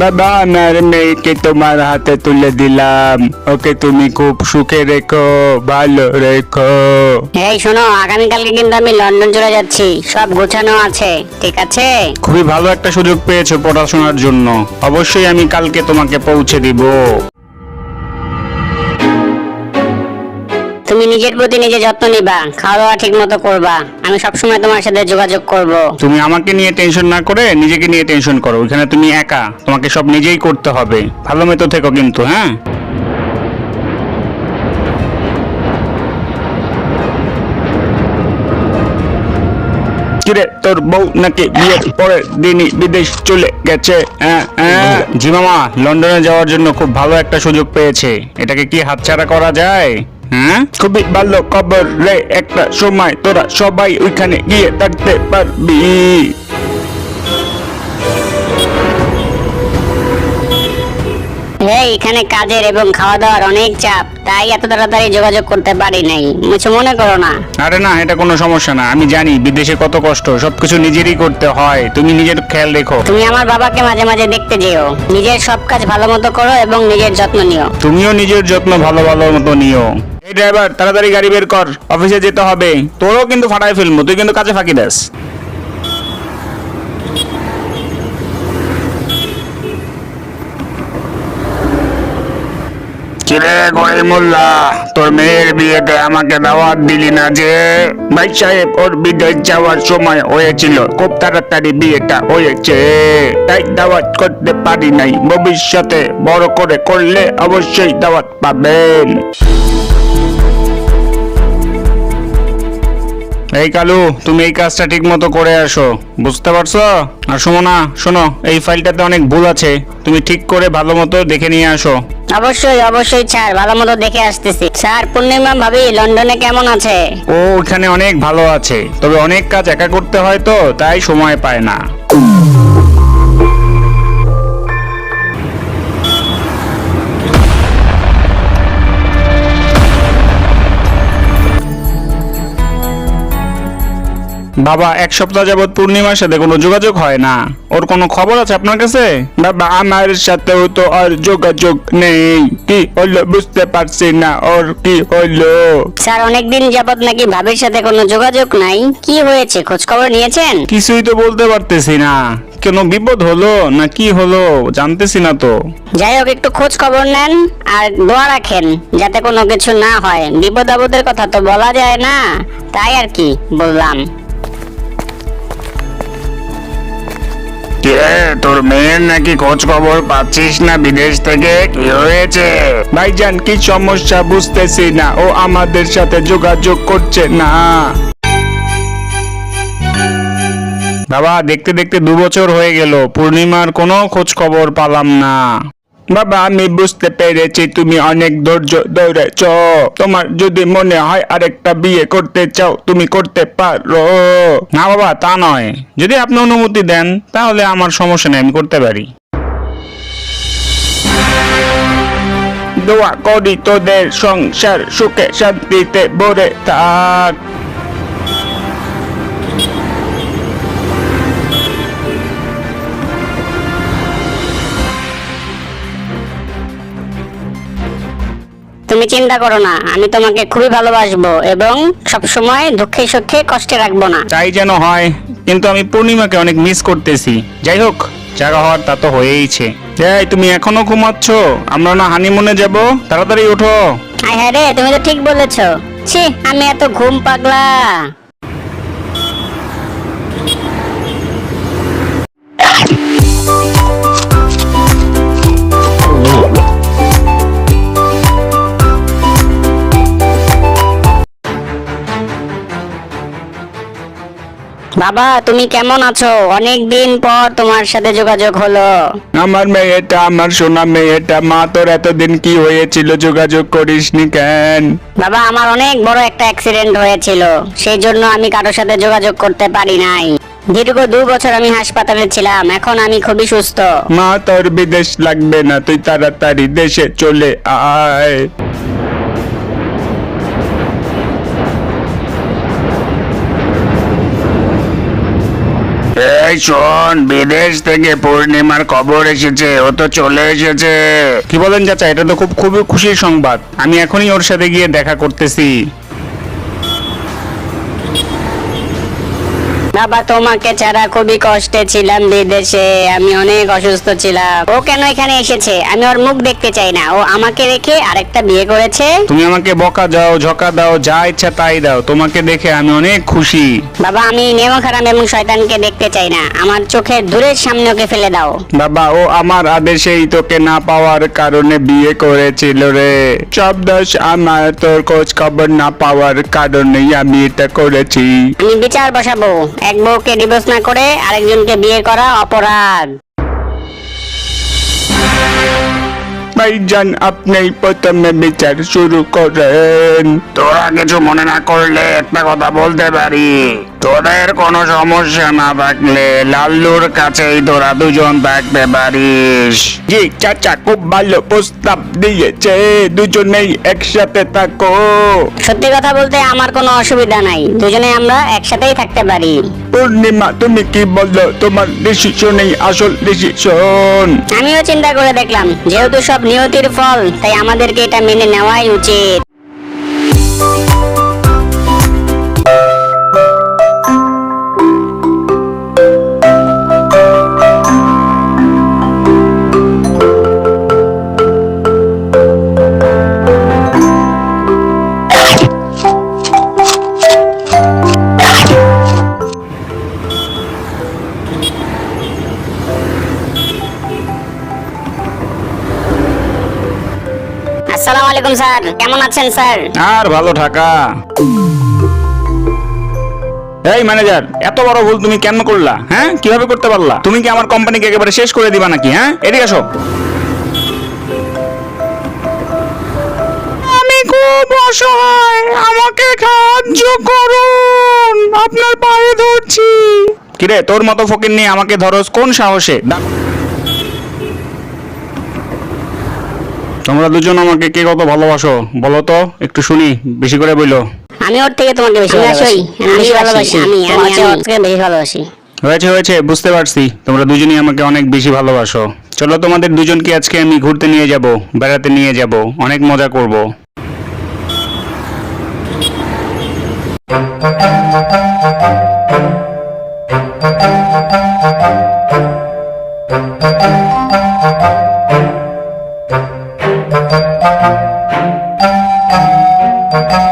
বাবা আমার মেয়েকে তোমার হাতে তুলে দিলাম। ওকে তুমি খুব সুখে রেখো ভালো রেখো। এই শোনো আগামীকালকে কিন্তু আমি লন্ডন চলে যাচ্ছি সব গোছানো আছে ঠিক আছে? খুবই ভালো একটা সুযোগ পেয়েছ পড়াশোনার জন্য। অবশ্যই আমি কালকে তোমাকে পৌঁছে দিব। তুমি নিজের প্রতি নিজে যত্ন নিবা খাওয়া দাওয়া ঠিক মতো করবা। আমি সবসময় তোমার সাথে যোগাযোগ করব। তুমি আমাকে নিয়ে টেনশন না করে নিজেকে নিয়ে টেনশন করো ওইখানে তুমি একা তোমাকে সব নিজেই করতে হবে। ভালো মতো থেকো কিন্তু হ্যাঁ? কিরে তোর বউ নাকি বিয়ের পরের দিনই বিদেশ চলে গেছে হ্যাঁ হ্যাঁ? জি মামা লন্ডনে যাওয়ার জন্য খুব ভালো একটা সুযোগ পেয়েছে। এটাকে কি হাতছাড়া করা যায়? হ্যাঁ খুবই ভালো খবর রে একটা সময় তোরা সবাই ওইখানে গিয়ে থাকতে পারবি। এই এখানে কাজের এবং খাওয়া দাওয়ার অনেক চাপ তাই এত তাড়াতাড়ি যোগাযোগ করতে পারি নাই। কিছু মনে করো না। আরে না এটা কোনো সমস্যা না আমি জানি বিদেশে কত কষ্ট সবকিছু নিজেরই করতে হয় তুমি নিজের খেয়াল রেখো। তুমি আমার বাবাকে মাঝে মাঝে দেখতে যেও নিজের সব কাজ ভালো মতো করো এবং নিজের যত্ন নিও। তুমিও নিজের যত্ন ভালো ভালো মতো নিও। এই ড্রাইভার তাড়াতাড়ি গাড়ি বের কর অফিসে যেতে হবে। তোরও কিন্তু ফাটাই ফেলব, তুই কিন্তু কাজে ফাঁকি দেস। কিরে তোর মেয়ের বিয়েতে আমাকে দাওয়াত দিলি না যে? ভাই সাহেব, ওর বিদেশ যাওয়ার সময় হয়েছিল, খুব তাড়াতাড়ি বিয়েটা হয়েছে। তাই দাওয়াত করতে পারি নাই, ভবিষ্যতে বড় করে করলে অবশ্যই দাওয়াত পাবেন। এই কালু তুমি এই কাজটা ঠিক মতো করে আসো। বুঝতে পারছ? আর শোনো না শোনো এই ফাইলটাতে অনেক ভুল আছে। তুমি ঠিক করে ভালো মতো দেখে নিয়ে আসো। অবশ্যই অবশ্যই স্যার ভালো মতো দেখে আসতেছি। স্যার পূর্ণিমা ভাবি লন্ডনে কেমন আছে? ও ওখানে অনেক ভালো আছে। তবে অনেক কাজ একা করতে হয় তো তাই সময় পায় না। বাবা এক সপ্তাহ যাবত পূর্ণিমার সাথে কোনো যোগাযোগ হয় না। ওর কোনো খবর আছে আপনার কাছে? বাবা আমার সাথেও তো আর যোগাযোগ নেই। কি হলো বুঝতে পারছি না ওর কি হলো? স্যার অনেকদিন যাবত নাকি ভাবির সাথে কোনো যোগাযোগ নাই। কি হয়েছে খোঁজ খবর নিয়েছেন? কিছুই তো বলতে পারতেছি না। কেন বিপদ হলো না কি হলো জানতেছি না তো। যাই হোক একটু খোঁজ খবর নেন আর দোয়া রাখেন যাতে কোনো কিছু না হয়। বিপদ আপদের কথা তো বলা যায় না। তাই আর কি বললাম। খোঁজ খবর পাচ্ছিস না বিদেশ থেকে? কি সমস্যা না। ও আমাদের সাথে যোগাযোগ করছে না। বাবা, দেখতে দেখতে দু বছর হয়ে গেল। পূর্ণিমার কোনো খোঁজ খবর পালাম না। বাবা, আমি বুঝতে পেরেছি, তুমি অনেক ধৈর্য ধরেছ। তোমার যদি মনে হয় আরেকটা বিয়ে করতে চাও, তুমি করতে পারো। না বাবা, তা নয়। যদি আপনি অনুমতি দেন, তাহলে আমার সমস্যা নেই, আমি করতে পারি। দোয়া করি তোদের সংসার সুখে শান্তিতে ভরে থাক। তুমি চিন্তা করো না আমি তোমাকে খুবই ভালোবাসবো এবং সব সময় দুঃখে সুখে কষ্টে রাখব না। তাই যেন হয় কিন্তু আমি পূর্ণিমাকে অনেক মিস করতেছি। যাই হোক জায়গা হওয়ার তা তো হয়েইছে। এই তুমি এখনও ঘুমাচ্ছ? আমরা না হানিমুনে যাব? তাড়াতাড়ি ওঠো। হায় হ্যাঁ রে তুমি তো ঠিক বলেছ। ছি আমি এত ঘুম পাগলা। বাবা তুমি কেমন আছো? অনেক দিন পর তোমার সাথে যোগাযোগ হলো। আমার মেয়েটা আমার সোনা মেয়েটা মা তোর এতদিন কি হয়েছিল যোগাযোগ করিসনি কেন? বাবা আমার অনেক বড় একটা অ্যাক্সিডেন্ট হয়েছিল। সেই জন্য আমি কারোর সাথে যোগাযোগ করতে পারি নাই। দীর্ঘ দু বছর আমি হাসপাতালে ছিলাম এখন আমি খুবই সুস্থ। মা তোর বিদেশ লাগবে না তুই তাড়াতাড়ি দেশে চলে আয়। এই শোন, বিদেশ থেকে পূর্ণিমার খবর এসেছে, ও তো চলে এসেছে। কি বলেন চাচা, এটা তো খুব, খুবই খুশির সংবাদ। আমি এখনই ওর সাথে গিয়ে দেখা করতেছি। বাবা তোমাকে ছাড়া খুবই কষ্টে ছিলাম বিদেশে। আমি অনেক অসুস্থ ছিলাম। ও কেন এখানে এসেছে? আমি ওর মুখ দেখতে চাই না। ও আমাকে রেখে আরেকটা বিয়ে করেছে। তুমি আমাকে বকা দাও ঝকা দাও যা ইচ্ছা তাই দাও। তোমাকে দেখে আমি অনেক খুশি। বাবা আমি নেমো খারাম এবং শয়তানকে দেখতে চাই না। আমার চোখের দূরের সামনে ওকে ফেলে দাও। বাবা ও আমার আদেশেই তোকে না পাওয়ার কারণে বিয়ে করেছিল রে। সব দোষ আমার তোর খোঁজ খবর না পাওয়ার কারণেই আমি এটা করেছি। আমি বিচার বসাবো। এক বউকে ডিভোর্স না করে আরেকজনকে বিয়ে করা অপরাধ। ভাইজান আপনি প্রথমে বিচার শুরু করেন। তোরা কিছু মনে না করলে একটা কথা বলতে পারি। তোদের কোনো সমস্যা না থাকলে লাল্লুর কাছেই তোরা দুজন থাকতে পারিস। জি চাচা খুব ভালো প্রস্তাব দিয়েছে। দুজনেই একসাথে থাকো। সত্যি কথা বলতে আমার কোনো অসুবিধা নাই। দুজনে আমরা একসাথেই থাকতে পারি। পূর্ণিমা তুমি কি বলল তোমার ডিসিশনই আসল ডিসিশন। আমিও চিন্তা করে দেখলাম যেহেতু সব নিয়তির ফল তাই আমাদেরকে এটা মেনে নেওয়াই উচিত। আলাইকুম স্যার। কেমন আছেন স্যার? আর ভালো থাকা। এই ম্যানেজার এত বড় ভুল তুমি কেন করলা হ্যাঁ? কীভাবে করতে পারলা? তুমি কি আমার কোম্পানিকে একেবারে শেষ করে দিবা নাকি হ্যাঁ? এদিকে আসো। আমি খুব অসহায়। আমাকে সাহায্য করুন। আপনার পায়ে ধরছি। কিরে তোর মতো ফকির নিয়ে আমাকে ধরস কোন সাহসে? দা- তোমরা দুজন আমাকে কে কত ভালোবাসো? বলো তো একটু শুনি বেশি করে বইলো আমি ওর থেকে তোমাকে বেশি ভালোবাসি। আমি বেশি ভালোবাসি। আমি আমি। ওর থেকে বেশি ভালোবাসি। হয়েছে হয়েছে বুঝতে পারছি। তোমরা দুজনই আমাকে অনেক বেশি ভালোবাসো। চলো তোমাদের দুজনকে আজকে আমি ঘুরতে নিয়ে যাব বেড়াতে নিয়ে যাব। অনেক মজা করব। Thank you.